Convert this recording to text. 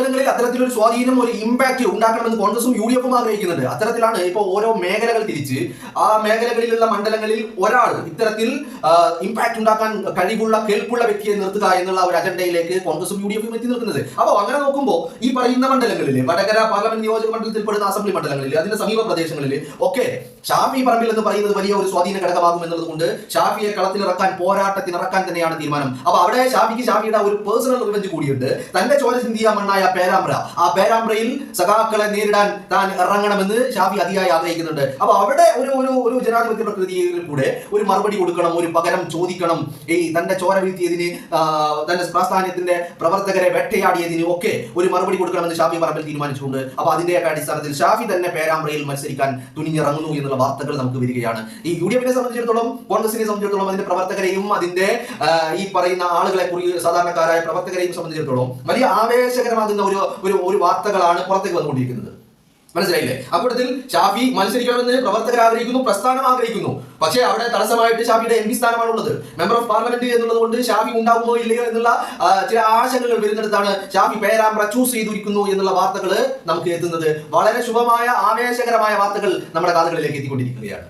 മണ്ഡലങ്ങളിൽ അത്തരത്തിലൊരു സ്വാധീനം ഒരു ഇമ്പാക്ട് ഉണ്ടാക്കണമെന്ന് കോൺഗ്രസും യു ഡി എഫും ആഗ്രഹിക്കുന്നുണ്ട്. അത്തരത്തിലാണ് ഇപ്പോൾ ഓരോ മേഖലകൾ തിരിച്ച്. ആ മേഖലകളിലുള്ള മണ്ഡലങ്ങളിൽ ഒരാൾ ഇത്തരത്തിൽ ഇമ്പാക്ട് ഉണ്ടാക്കാൻ കഴിവുള്ള കേൾപ്പുള്ള വ്യക്തിയെ നിർത്തുക എന്നുള്ള ഒരു അജണ്ടയിലേക്ക് കോൺഗ്രസും യു ഡി എഫും എത്തി നിൽക്കുന്നത്. അപ്പോൾ അങ്ങനെ നോക്കുമ്പോൾ ഈ പറയുന്ന മണ്ഡലങ്ങളിൽ വടകര പാർലമെന്റ് നിയോജക മണ്ഡലത്തിൽ പെടുന്ന അസംബ്ലി മണ്ഡലങ്ങളിൽ അതിന്റെ സമീപ പ്രദേശങ്ങളിൽ ഒക്കെ ഷാഫി പറമ്പിൽ എന്ന് പറയുന്നത് വലിയ ഒരു സ്വാധീന ഘടകമാകും എന്നുള്ളത് കൊണ്ട് ഷാഫിയെ കളത്തിലിറക്കാൻ പോരാട്ടത്തിനിറക്കാൻ തന്നെയാണ് തീരുമാനം. അപ്പൊ അവിടെ ഷാഫിക്ക് ഷാഫിയുടെ ഒരു പേഴ്സണൽ റിവഞ്ച് കൂടിയുണ്ട്. തന്റെ ചോര ചിന്തിയ മണ്ണായ പേരാമ്പ്ര. ആ പേരാമ്പ്രയിൽ സഖാക്കളെ നേരിടാൻ താൻ ഇറങ്ങണമെന്ന് ഷാഫി അതിയായി ആഗ്രഹിക്കുന്നുണ്ട്. അപ്പൊ അവിടെ ഒരു ഒരു ഒരു ജനാധിപത്യ പ്രകൃതിയിൽ കൂടെ ഒരു മറുപടി കൊടുക്കണം ഒരു പകരം ചോദിക്കണം. ഈ തന്റെ ചോര വീഴ്ത്തിയതിന് തന്റെ പ്രാസ്ഥാന്യത്തിന്റെ പ്രവർത്തകരെ വേട്ടയാടിയതിന് ഒക്കെ ഒരു മറുപടി കൊടുക്കണമെന്ന് ഷാഫി പറമ്പിൽ തീരുമാനിച്ചുകൊണ്ട് അപ്പൊ അതിന്റെയൊക്കെ അടിസ്ഥാനത്തിൽ ഷാഫി തന്നെ പേരാമ്പ്രയിൽ മത്സരിക്കാൻ തുനിഞ്ഞിറങ്ങുന്നു എന്നുള്ള വാർത്തകൾ നമുക്ക് വരികയാണ്. ഈ യു ഡി എഫിനെ സംബന്ധിച്ചിടത്തോളം കോൺഗ്രസിനെ സംബന്ധിച്ചിടത്തോളം അതിന്റെ പ്രവർത്തകരെയും അതിന്റെ ഈ പറയുന്ന ആളുകളെ കുറിച്ച് സാധാരണക്കാരായ പ്രവർത്തകരെയും സംബന്ധിച്ചിടത്തോളം വലിയ ആവേശകരമാകുന്ന ഒരു ഒരു ഒരു വാർത്തകളാണ് പുറത്തേക്ക് വന്നുകൊണ്ടിരിക്കുന്നത്. മനസ്സിലായില്ലേ? അക്കൂട്ടത്തിൽ ഷാഫി മത്സരിക്കണമെന്ന് പ്രവർത്തകർ ആഗ്രഹിക്കുന്നു പ്രസ്ഥാനം ആഗ്രഹിക്കുന്നു. പക്ഷേ അവിടെ തടസ്സമായിട്ട് ഷാഫിയുടെ എം പി സ്ഥാനമാണുള്ളത്. മെമ്പർ ഓഫ് പാർലമെന്റ് എന്നുള്ളത് കൊണ്ട് ഷാഫി ഉണ്ടാകുമോ ഇല്ലയോ എന്നുള്ള ചില ആശങ്കകൾ വരുന്നിടത്താണ് ഷാഫി പേരാമ്പ്ര ചൂസ് ചെയ്തിരിക്കുന്നു എന്നുള്ള വാർത്തകൾ നമുക്ക് എത്തുന്നത്. വളരെ ശുഭമായ ആവേശകരമായ വാർത്തകൾ നമ്മുടെ കാതുകളിലേക്ക് എത്തിക്കൊണ്ടിരിക്കുകയാണ്.